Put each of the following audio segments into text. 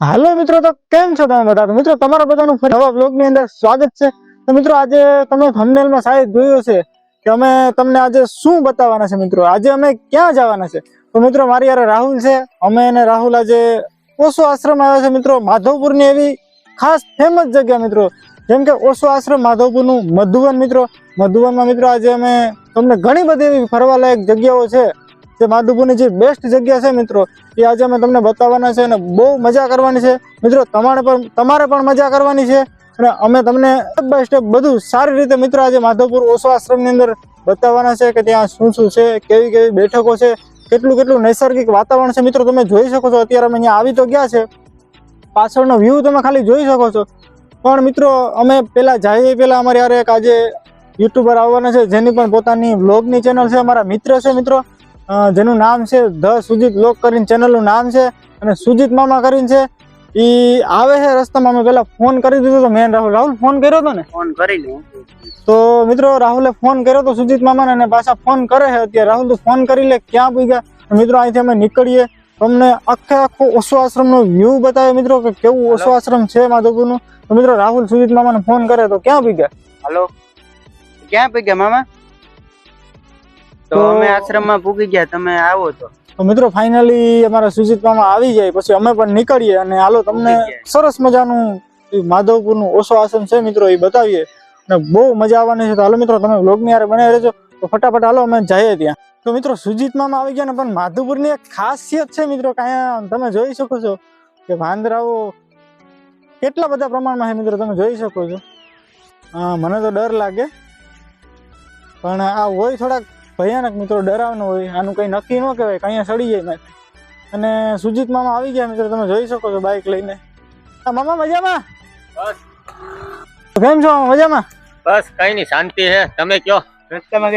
હાલો મિત્રો, તો કેમ છો તમે બધા? મિત્રો, તમારા બધાનું ફરી નવા બ્લોગની અંદર સ્વાગત છે. તો મિત્રો, આજે તમે thumbnail માં શાયદ જોયું છે કે અમે તમને આજે શું બતાવવાના છે મિત્રો? આજે અમે ક્યાં જવાના છે? તો મિત્રો, મારી યારે રાહુલ છે. અમે અને રાહુલ આજે ઓશો આશ્રમ આવ્યા છે મિત્રો, માધવપુરની એવી ખાસ ફેમસ જગ્યા મિત્રો. જેમ કે ઓશો આશ્રમ, માધવપુરનું મધુવન મિત્રો. મધુવનમાં મિત્રો, આજે અમે તમને ઘણી બધી એવી ફરવાલાયક જગ્યાઓ છે. જે માધવપુરની જે બેસ્ટ જગ્યા છે મિત્રો, એ આજે અમે તમને બતાવવાના છે અને બહુ મજા કરવાની છે. મિત્રો, તમારે પણ તમારે પણ મજા કરવાની છે અને અમે તમને સ્ટેપ બાય સ્ટેપ બધું સારી રીતે મિત્રો આજે માધવપુર ઓશો આશ્રમની અંદર બતાવવાના છે કે ત્યાં શું શું છે, કેવી કેવી બેઠકો છે, કેટલું કેટલું નૈસર્ગિક વાતાવરણ છે. મિત્રો, તમે જોઈ શકો છો, અત્યારે અમે અહીંયા આવી તો ગયા છે. પાછળનો વ્યૂ તમે ખાલી જોઈ શકો છો. પણ મિત્રો, અમે પહેલાં જઈએ પહેલાં અમારે યાર એક આજે યુટ્યુબર આવવાના છે, જેની પણ પોતાની વ્લોગની ચેનલ છે, અમારા મિત્ર છે મિત્રો. જેનું નામ છે ધ સુજીત લોક કરીને ચેનલનું નામ છે અને સુજીત મામા કરીને છે. એ આવે છે રસ્તામાં અમે પેલા ફોન કરી દીધો તો મેન રાહુલ રાહુલ ફોન કર્યો હતો ને? ફોન કરી લો તો મિત્રો રાહુલે ફોન કર્યો તો સુજીત મામાને અને પાછા ફોન કરે છે. અત્યારે રાહુલ તું ફોન કરી લે ક્યાં પૂગ્યા મિત્રો અહીંથી અમે નીકળીએ. તમને આખે આખો ઓશો આશ્રમનો વ્યૂ બતાવે મિત્રો કે કેવું ઓશો આશ્રમ છે માધવપુરનું? તો મિત્રો રાહુલ સુજીત મામાને ફોન કરે તો ક્યાં પૂગ્યા હલો ક્યાં પગ્યા મામા? તો અમે આશ્રમમાં પૂગી ગયા તમે આવો તો. તો મિત્રો ફાઇનલી અમારા સુજીત મામા આવી જાય પછી અમે પણ નીકળીએ અને હાલો તમને સરસ મજાનું માધવપુરનું ઓછો આશ્રમ છે મિત્રો એ બતાવીએ. અને બહુ મજા આવવાની છે. તો હાલો મિત્રો તમે વ્લોગની યારે બનાવી રહેજો. તો ફટાફટ હાલો અમે જઈએ ત્યાં. તો મિત્રો સુજીત મામા આવી ગયા ને પણ માધવપુરની એક ખાસિયત છે મિત્રો કાંઈ તમે જોઈ શકો છો કે વાંદરાઓ કેટલા બધા પ્રમાણમાં છે મિત્રો તમે જોઈ શકો છો. હા મને તો ડર લાગે. પણ આ હોય થોડાક ભયાનક મિત્રો ડરાવનો હોય આનું કંઈ નક્કી ન કહેવાય અહીંયા સડી જાય મેં અને સુજીત મામા આવી ગયા મિત્રો તમે જોઈ શકો છો બાઇક લઈને. મામા મજામાં? બસ. કેમ છો મજામાં? બસ કઈ નહીં શાંતિ છે. તમે કયો?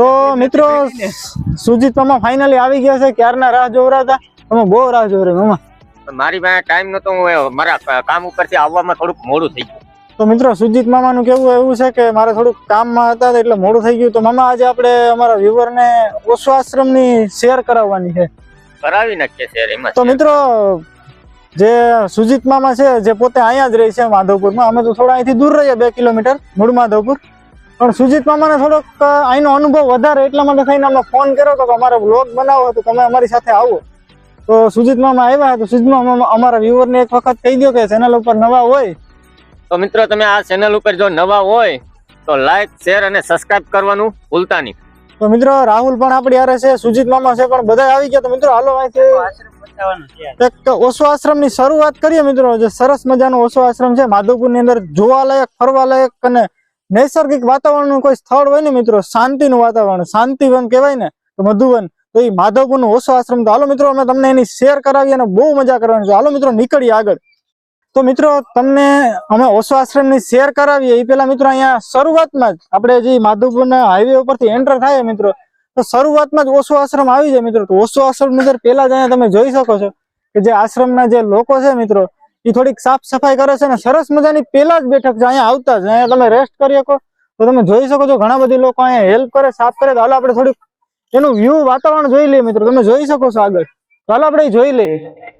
તો મિત્રો? સુજીત મામા ફાઇનલી આવી ગયા છે ક્યારના રાહ જોવરાતા તમે બહુ રાહ જોવરે મામા. મારી પાસે ટાઈમ નતો હું મારા કામ ઉપરથી આવવામાં થોડુંક મોડું થઈ ગયું. તો મિત્રો સુજીત મામાનું કેવું એવું છે કે મારે થોડુંક કામમાં હતા એટલે મોડું થઈ ગયું. તો મામા આજે આપણે અમારા વ્યુવરને ઓશો આશ્રમની શેર કરાવવાની છે. કરાવી નાખીએ શેર એમાં તો મિત્રો જે સુજીત મામા છે જે પોતે અહીંયા જ રહે છે માધવપુરમાં અમે તો થોડા અહીંથી દૂર રહીએ બે કિલોમીટર મૂળ માધવપુર. પણ સુજીત મામાને થોડોક અહીંનો અનુભવ વધારે એટલા માટે થઈને અમે ફોન કર્યો હતો કે અમારે બ્લોગ બનાવો તો તમે અમારી સાથે આવો. તો સુજીત મામા આવ્યા તો સુજીત મામા અમારા વ્યુવરને એક વખત કહી દો કે ચેનલ ઉપર નવા હોય તો મિત્રો તમે આ ચેનલ ઉપર જો નવા હોય તો લાઈક શેર અને સબસ્ક્રાઇબ કરવાનું ભૂલતા નહીં. તો મિત્રો રાહુલ પણ આપણી હારે છે સુજીત મામા છે પણ બધા આવી ગયા. તો મિત્રો હાલો આશ્રમ એક ઓશો આશ્રમની શરૂઆત કરીએ મિત્રો. જે સરસ મજાનો ઓશો આશ્રમ છે માધવપુરની અંદર જોવાલાયક ફરવાલાયક અને નૈસર્ગિક વાતાવરણનું કોઈ સ્થળ હોય ને મિત્રો શાંતિનું વાતાવરણ શાંતિવન કહેવાય ને તો મધુવન તો એ માધવપુરનું ઓશો આશ્રમ. તો હાલો મિત્રો અમે તમને એની શેર કરાવી અને બહુ મજા કરવાની છે. હાલો મિત્રો નીકળીએ આગળ. તો મિત્રો, તમને અમે ઓશો આશ્રમની શેર કરાવીએ. એ પેલા મિત્રો અહીંયા શરૂઆતમાં જ આપણે જે માધવપુરના હાઈવે ઉપરથી એન્ટર થાય મિત્રો, તો શરૂઆતમાં જ ઓશો આશ્રમ આવી જાય મિત્રો. તો ઓશો આશ્રમની અંદર પેલા જ અહીંયા તમે જોઈ શકો છો કે જે આશ્રમના જે લોકો છે મિત્રો એ થોડીક સાફ સફાઈ કરે છે અને સરસ મજાની પેલા જ બેઠક છે. અહીંયા આવતા જ. અહીંયા તમે રેસ્ટ કરી શકો. તો તમે જોઈ શકો છો ઘણા બધી લોકો અહીંયા હેલ્પ કરે, સાફ કરે. તો હાલો આપણે થોડીક એનું વ્યૂ વાતાવરણ જોઈ લઈએ મિત્રો. તમે જોઈ શકો છો આગળ. હાલો આપણે જોઈ લઈએ તો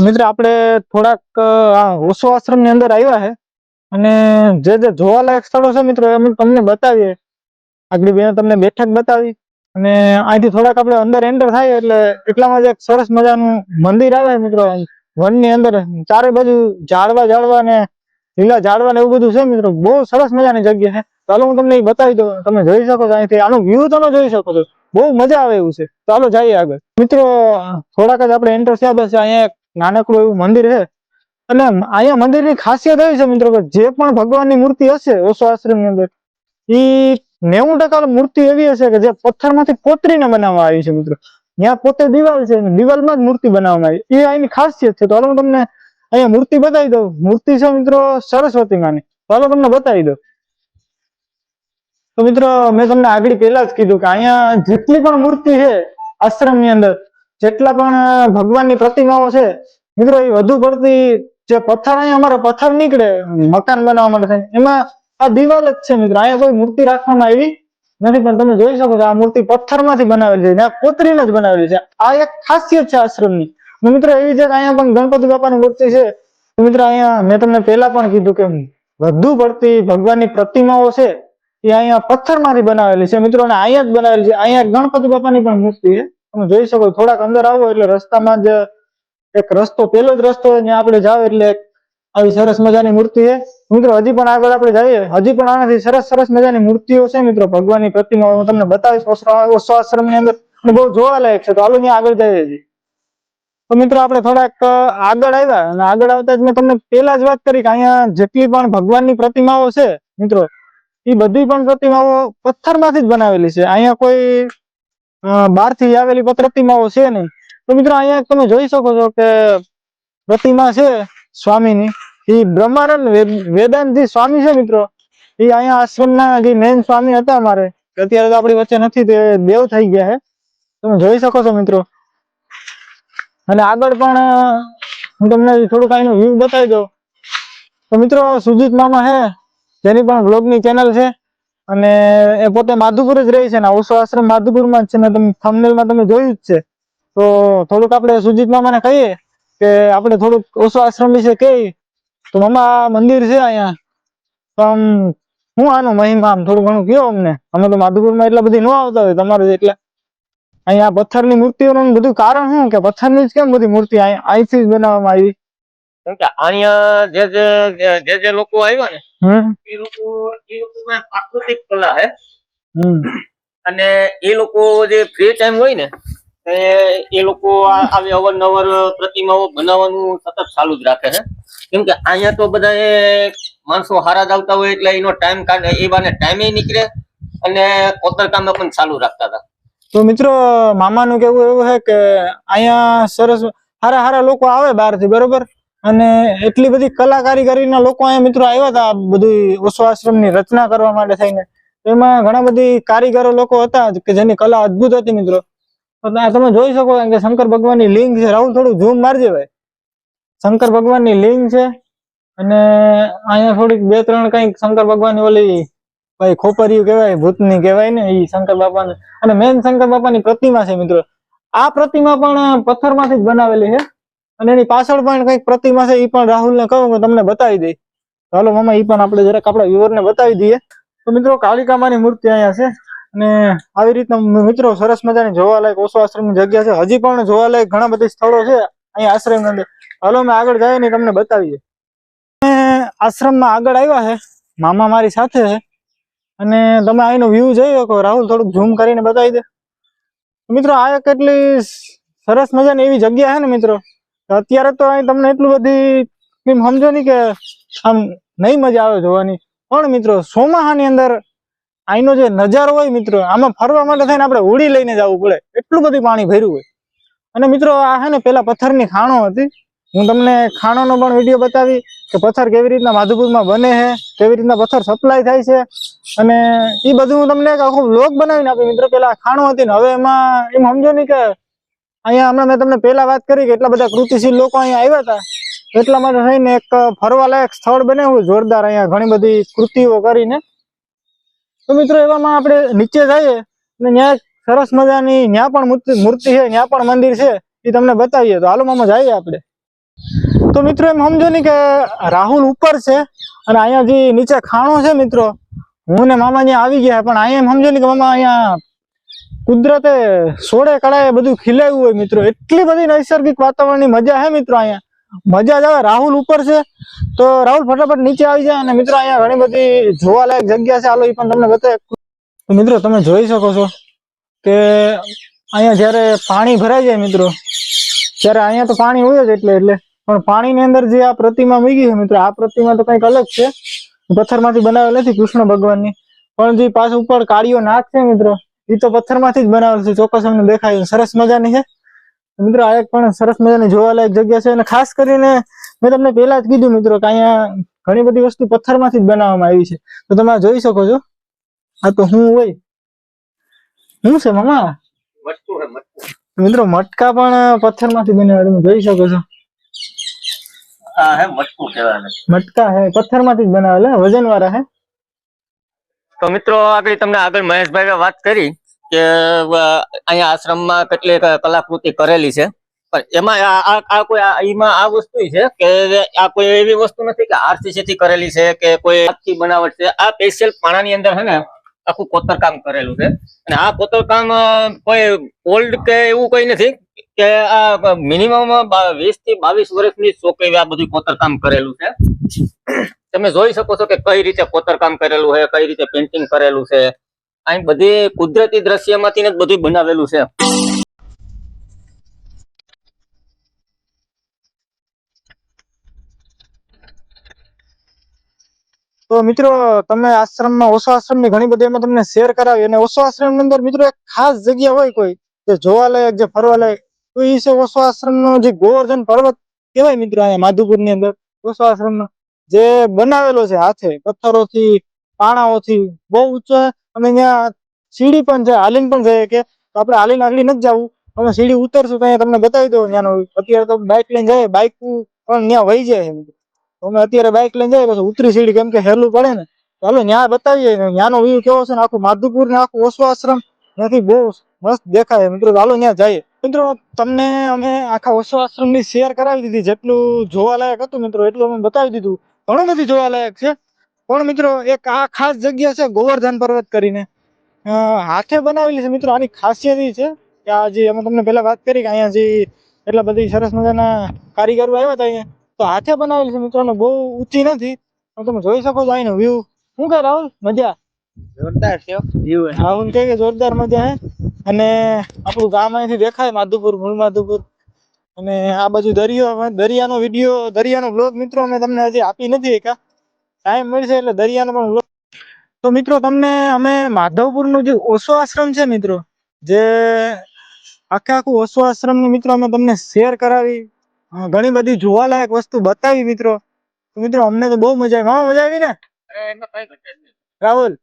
મિત્રો, આપણે થોડાક ઓછો આશ્રમની અંદર આવ્યા છે અને જે જે જોવાલાયક સ્થળો છે મિત્રો અમે તમને બતાવીએ. આગળ બેન તમને બેઠક બતાવી. અને અહીંથી થોડાક આપણે અંદર એન્ટર થાય એટલે એટલામાં જ એક સરસ મજાનું મંદિર આવે મિત્રો વનની અંદર. ચારે બાજુ ઝાડવા ઝાડવા ને લીલા ઝાડવા ને એવું બધું છે મિત્રો. બહુ સરસ મજાની જગ્યા છે. ચાલો હું તમને બતાવી દઉં. તમે જોઈ શકો છો અહીંથી. આનું વ્યૂ તમે જોઈ શકો છો. બહુ મજા આવે એવું છે. ચાલો જઈએ આગળ. મિત્રો, થોડાક જ આપણે એન્ટર થયા બસ અહીંયા નાનકડું એવું મંદિર છે. અને અહીંયા મંદિરની ખાસિયત એવી છે મિત્રો કે જે પણ ભગવાનની મૂર્તિ હશે ઓશો આશ્રમની અંદર, ઈ નેવું ટકા મૂર્તિ એવી હશે કે જે પથ્થરમાંથી કોતરીને બનાવવામાં આવી છે મિત્રો. ત્યાં પોતે દિવાલ છે દિવાલમાં જ મૂર્તિ બનાવવામાં આવી. એ અહીંની ખાસિયત છે. તો હું તમને અહીંયા મૂર્તિ બતાવી દઉં. મૂર્તિ છે મિત્રો સરસ્વતી માની. તો તમને બતાવી દઉં. તો મિત્રો મેં તમને આગળ પહેલા જ કીધું કે અહીંયા જેટલી પણ મૂર્તિ છે આશ્રમની અંદર જેટલા પણ ભગવાનની પ્રતિમાઓ છે, મિત્રો, એ વધુ પડતી જે પથ્થર અહીંયા અમારે પથ્થર નીકળે, મકાન બનાવવા માટે એમાં આ દિવાલ જ છે, મિત્રો. અહીંયા કોઈ મૂર્તિ રાખવામાં આવી નથી, પણ તમે જોઈ શકો છો, આ મૂર્તિ પથ્થરમાંથી બનાવેલી છે કોતરીને જ બનાવેલી છે. આ એક ખાસિયત છે આશ્રમની. મિત્રો, એવી છે અહીંયા પણ ગણપતિ બાપાની મૂર્તિ છે. મિત્રો, અહીંયા મેં તમને પહેલા પણ કીધું કે વધુ પડતી ભગવાનની પ્રતિમાઓ છે, એ અહીંયા પથ્થરમાંથી બનાવેલી છે. મિત્રો અહીંયા જ બનાવેલી છે. અહીંયા ગણપતિ બાપાની પણ મૂર્તિ છે. તમે જોઈ શકો થોડાક અંદર આવો એટલે રસ્તામાં જ એક રસ્તો પેલો જ રસ્તો ત્યાં આપણે જાવ એટલે આવી સરસ મજાની મૂર્તિ છે. મિત્રો, હજી પણ આગળ આપણે જઈએ. હજી પણ આનાથી સરસ સરસ મજાની મૂર્તિઓ છે મિત્રો. ભગવાનની પ્રતિમા હું તમને બતાવીશ. ઓશો ની અંદર બહુ જોવાલાયક છે. તો હાલો, ત્યાં આગળ જઈએ છીએ તો મિત્રો, આપણે થોડાક આગળ આવ્યા અને આગળ આવતા જ મેં તમને પેલા જ વાત કરી કે અહીંયા જેટલી પણ ભગવાનની પ્રતિમાઓ છે, મિત્રો, એ બધી પણ પ્રતિમાઓ પથ્થરમાંથી જ બનાવેલી છે. અહીંયા કોઈ અ, બહારથી આવેલી પ્રતિમાઓ છે નહીં. તો મિત્રો અહીંયા તમે જોઈ શકો છો કે પ્રતિમા છે સ્વામીની. એ બ્રહ્માનંદ વેદ- વેદાંતજી સ્વામી છે મિત્રો. એ અહીંયા આશ્રમના જે મેન સ્વામી હતા અમારે અત્યારે તો આપણી વચ્ચે નથી તે દેવ થઈ ગયા છે. તમે જોઈ શકો છો મિત્રો. અને આગળ પણ હું તમને થોડુંક અહીંનો વ્યૂ બતાવી દઉં. તો મિત્રો સુજીત મામા છે જેની પણ બ્લોગની ચેનલ છે. અને એ પોતે માધુપુર જ રહે છે ને ઓશો આશ્રમ માધુપુરમાં જ છે ને, તમે thumbnail તમે જોયું જ છે. તો થોડુંક આપણે સુજીત મામાને કહીએ કે આપણે થોડુંક ઓશો આશ્રમ વિશે કહીએ. તો મામા મંદિર છે અહીંયા. તો આમ, હું આનો મહિમા આમ થોડું ઘણું કયો અમને? અમે તો માધુપુરમાં એટલા બધી ન આવતા હોય તમારે એટલે. અહીંયા પથ્થરની મૂર્તિઓનું બધું કારણ શું? કે પથ્થરની જ કેમ બધી મૂર્તિ અહીંયા અહીંથી જ બનાવવામાં આવી? કેમ કે અહીંયા જે જે જે- જે લોકો આવ્યા ને એ લોકો એ લોકોમાં પ્રાકૃતિક કલા હે. હમ. અને એ લોકો જે ફ્રી ટાઈમ હોય ને એ એ લોકો આવી અવારનવાર પ્રતિમાઓ બનાવવાનું સતત ચાલુ જ રાખે છે કેમ કે અહીંયા તો બધા એ માણસો હારા જ આવતા હોય એટલે એનો ટાઈમ કાઢે એ બાને ટાઈમે નીકળે અને કોતરકામ પણ ચાલુ રાખતા હતા. તો મિત્રો મામાનું કેવું એવું છે કે અહીંયા સરસ હારા હારા લોકો આવે બહારથી બરોબર? અને એટલી બધી કલા કારીગરીના લોકો અહીંયા મિત્રો આવ્યા હતા બધી ઓશો આશ્રમની રચના કરવા માટે થઈને. એમાં ઘણા બધી કારીગરો લોકો હતા કે જેની કલા અદ્ભુત હતી મિત્રો. તમે જોઈ શકો કે શંકર ભગવાનની લિંગ છે. રાહુલ, થોડું ઝૂમ મારજે ભાઈ. શંકર ભગવાનની લિંગ છે અને અહીંયા થોડીક બે, ત્રણ કંઈક શંકર ભગવાનની ઓલી ભાઈ ખોપરિયું કહેવાય, ભૂતની કહેવાય ને એ શંકર બાપાને. અને મેન શંકર બાપાની પ્રતિમા છે મિત્રો. આ પ્રતિમા પણ પથ્થરમાંથી જ બનાવેલી છે. અને એની પાછળ પણ કંઈક પ્રતિમા છે એ પણ રાહુલને કહું કે તમને બતાવી દઈ ચાલો મામા એ પણ આપણે જરાક આપણા વ્યુઅરને બતાવી દઈએ. તો મિત્રો, કાલિકામાની મૂર્તિ અહીંયા છે અને આવી રીતના મિત્રો, સરસ મજાની જોવાલાયક ઓછો આશ્રમની જગ્યા છે. હજી પણ જોવાલાયક ઘણા બધા સ્થળો છે અહીંયા આશ્રમની અંદર. હાલો, અમે આગળ જઈએ ને તમને બતાવીએ. આશ્રમ આશ્રમમાં આગળ આવ્યા છે. મામા મારી સાથે છે. અને તમે અહીંનો વ્યૂ જોઈ શકો. રાહુલ થોડુંક ઝૂમ કરીને બતાવી દે. મિત્રો, આ એક એટલી સરસ મજાની એવી જગ્યા છે ને મિત્રો અત્યારે તો અહીં તમને એટલું બધી એમ સમજો નહીં કે આમ નહીં મજા આવે જોવાની. પણ મિત્રો, સોમાહાની અંદર અહીંનો જે નજારો હોય મિત્રો, આમાં ફરવા માટે થઈને આપણે હોડી લઈને જવું પડે. એટલું બધું પાણી ભર્યું હોય. અને મિત્રો, આ છે ને પેલા પથ્થરની ખાણો હતી. હું તમને ખાણોનો પણ વીડિયો બતાવી કે પથ્થર કેવી રીતના માધુપુરમાં બને છે, કેવી રીતના પથ્થર સપ્લાય થાય છે. અને એ બધું હું તમને આખું વ્લોગ બનાવીને આપી. મિત્રો, પેલા ખાણો હતી ને, હવે એમાં એમ સમજો નહીં કે અહીંયા હમણાં મેં તમને પહેલા વાત કરી કે એટલા બધા કૃતિશીલ લોકો અહીંયા આવ્યા હતા. એટલા માટે થઈને એક ફરવાલાયક સ્થળ બનાવ્યું જોરદાર અહીંયા ઘણી બધી કૃતિઓ કરીને. તો મિત્રો, એવામાં આપણે નીચે જઈએ અને ત્યાં સરસ મજાની ત્યાં પણ મૂર્તિ છે ત્યાં પણ મંદિર છે, એ તમને બતાવીએ. તો હાલો મામા, જઈએ આપણે. તો મિત્રો, એમ સમજો ને કે રાહુલ ઉપર છે અને અહીંયા જે નીચે ખાણો છે મિત્રો, હું ને મામા ત્યાં આવી ગયા, પણ અહીંયા એમ સમજો ને કે મામા અહીંયા કુદરતે સોળે કળાએ બધું ખીલાવ્યું હોય મિત્રો. એટલી બધી નૈસર્ગિક વાતાવરણની મજા છે મિત્રો અહીંયા. મજા જ આવે. રાહુલ ઉપર છે. તો રાહુલ ફટાફટ નીચે આવી જાય અને મિત્રો અહીંયા ઘણી બધી જોવાલાયક જગ્યા છે. હાલો એ પણ તમને બતાવે. મિત્રો, તમે જોઈ શકો છો કે અહીંયા જ્યારે પાણી ભરાઈ જાય મિત્રો, ત્યારે અહીંયા તો પાણી હોય જ એટલે એટલે. પણ પાણીની અંદર જે આ પ્રતિમા મૂકી છે મિત્રો, આ પ્રતિમા તો કંઈક અલગ છે. પથ્થરમાંથી બનાવેલ નથી કૃષ્ણ ભગવાનની. પણ જે પાછું ઉપર કાળીઓ નાક છે મિત્રો એ તો પથ્થરમાંથી જ બનાવેલ છે. ચોક્કસ અમને દેખાય સરસ મજાની છે. મિત્રો આ એક પણ સરસ મજાની જોવાલાયક જગ્યા છે અને ખાસ કરીને મેં તમને પહેલા જ કીધું મિત્રો કે અહીંયા ઘણી બધી વસ્તુ પથ્થરમાંથી જ બનાવવામાં આવી છે. તો તમે જોઈ શકો છો. આ તો હું હોય. શું છે મામા? હે મિત્રો મટકા પણ પથ્થરમાંથી બનાવેલા તમે જોઈ શકો છો. હે મટકા હે પથ્થરમાંથી જ બનાવેલા. વજન વાળા હે. તો મિત્રો આગળ તમને આગળ મહેશભાઈ વાત કરી કે અહીંયા આશ્રમમાં કેટલી ક- કલાકૃતિ કરેલી છે. પણ એમાં આ- કોઈ એમાં આ વસ્તુ છે કે આ કોઈ એવી વસ્તુ નથી કે આરસીસી કરેલી છે કે કોઈ આખી બનાવટ છે. આ સ્પેશિયલ પાણાની અંદર છે ને, આખું કોતરકામ કરેલું છે. અને આ કોતરકામ કોઈ ઓલ્ડ કે એવું કઈ નથી કે આ મિનિમમ વીસથી બાવીસ વર્ષની છોકરી આ બધું કોતરકામ કરેલું છે. તમે જોઈ શકો છો કે કઈ રીતે કોતરકામ કરેલું છે, કઈ રીતે પેન્ટિંગ કરેલું છે. અહીં બધી કુદરતી દ્રશ્યમાંથી બધું બનાવેલું છે. તો મિત્રો, તમે આશ્રમમાં ઓશો આશ્રમની ઘણી બધી એમાં તમને શેર કરાવી અને ઓછો આશ્રમ અંદર મિત્રો એક ખાસ જગ્યા હોય કોઈ, જે જોવાલાયક, જે ફરવાલાયક, તો એ છે આશ્રમ આશ્રમનો જે ગોવર્ધન પર્વત કહેવાય મિત્રો અહીંયા માધુપુરની અંદર. ઓશો આશ્રમનો. જે બનાવેલો છે હાથે, પથ્થરોથી, પાણાઓથી, બહુ ઊંચો છે. અને અહીંયા સીડી પણ છે, હાલીને પણ જઈએ કે આપણે હાલીને આગળ નથી જવું. અમે સીડી ઉતરશું તો અહીંયા તમને બતાવી દઉં. ત્યાંનો અત્યારે તો બાઇક લઈને જાય બાઇક પણ ત્યાં વહી જાય છે અમે અત્યારે બાઇક લઈને જાય, પછી ઉતરી સીડી કેમ કે હેલું પડે ને. ચાલો ત્યાં બતાવીએ. ત્યાંનો વ્યૂ કેવો છે આખું માધુપુર ને આખું ઓછો આશ્રમ. ત્યાંથી બહુ મસ્ત દેખાય. મિત્રો, ચાલો ત્યાં જઈએ. મિત્રો, તમને અમે આખા ઓછો આશ્રમની શેર કરાવી દીધી. જેટલું જોવાલાયક હતું મિત્રો, એટલું અમે બતાવી દીધું. ઘણું બધું જોવાલાયક છે. પણ મિત્રો એક આ ખાસ જગ્યા છે ગોવર્ધન પર્વત કરીને. હાથે બનાવેલી છે મિત્રો આની ખાસિયત એ છે કે આ જે અમે તમને પહેલાં વાત કરી કે અહીંયા જે એટલા બધી સરસ મજાના કારીગરો આવ્યા હતા અહીંયા તો હાથે બનાવેલી છે મિત્રો બહુ ઊંચી નથી. પણ તમે જોઈ શકો છો અહીંનો વ્યૂ શું કહે રાહુલ? મજા? જોરદાર છે વ્યૂ રાહુલ કહે કે જોરદાર મજા હે. અને આપણું ગામ અહીંથી દેખાય માધુપુર મૂળ માધુપુર. અને આ બાજુ દરિયો દરિયાનો વીડિયો, દરિયાનો બ્લોગ મિત્રો અમે તમને હજી આપી નથી એકા ટાઈમ મળશે એટલે દરિયાનો પણ બ્લોગ તો મિત્રો તમને અમે માધવપુરનું જે ઓશો આશ્રમ છે મિત્રો, જે આખે આખું ઓશો આશ્રમનું મિત્રો અમે તમને શેર કરાવી. ઘણી બધી જોવાલાયક વસ્તુ બતાવી મિત્રો. તો મિત્રો અમને તો બહુ મજા આવી. મામા, મજા આવી ને? રાહુલ?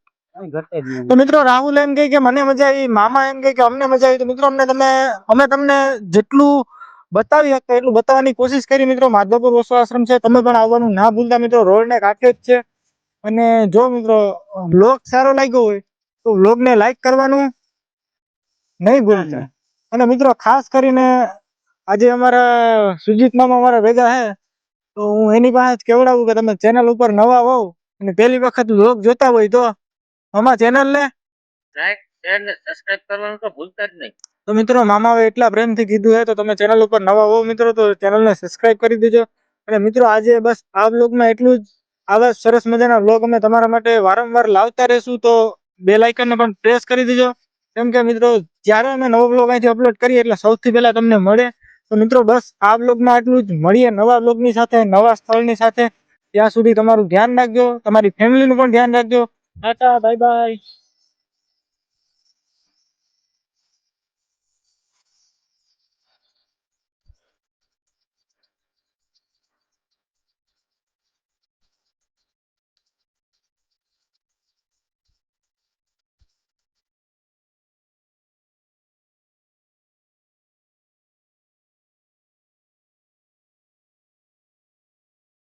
તો મિત્રો રાહુલ એમ કહે કે મને મજા આવી, મામા એમ કહે કે અમને મજા આવી. તો મિત્રો અમને તમે અમે તમને જેટલું બતાવી શકતા એટલું બતાવવાની કોશિશ કરી મિત્રો. માધવપુર ઓશો આશ્રમ છે. તમે પણ આવવાનું ના ભૂલતા મિત્રો. રોડ ને કાંઠે જ છે. અને જો મિત્રો બ્લોગ સારો લાગ્યો હોય, તો બ્લોગ ને લાઈક કરવાનું નહીં ભૂલતા. અને મિત્રો, ખાસ કરીને આજે અમારા સુજીત મામા અમારા ભેગા હે, તો હું એની પાસે જ કેવડાવું કે તમે ચેનલ ઉપર નવા હોવ અને પહેલી વખત બ્લોગ જોતા હોય તો અમારા ચેનલ ને લાઈક શેર ને સબસ્ક્રાઇબ કરવાનું તો ભૂલતા જ નહીં. તો મિત્રો, મામાએ એટલા પ્રેમથી કીધું હે, તો તમે ચેનલ ઉપર નવા હો મિત્રો, તો ચેનલને સબસ્ક્રાઇબ કરી દેજો. અને મિત્રો, આજે બસ આ બ્લોગમાં એટલું જ. આવા સરસ મજાના બ્લોગ અમે તમારા માટે વારંવાર લાવતા રહેશું, તો બે લાઇકનને પણ પ્રેસ કરી દેજો. કેમ કે મિત્રો, જ્યારે અમે નવો બ્લોગ અહીંથી અપલોડ કરીએ, એટલે સૌથી પહેલા તમને મળે. તો મિત્રો, બસ આ બ્લોગમાં આટલું જ. મળીએ નવા બ્લોગની સાથે, નવા સ્થળની સાથે. ત્યાં સુધી તમારું ધ્યાન રાખજો. તમારી ફેમિલીનું પણ ધ્યાન રાખજો. Tata bye bye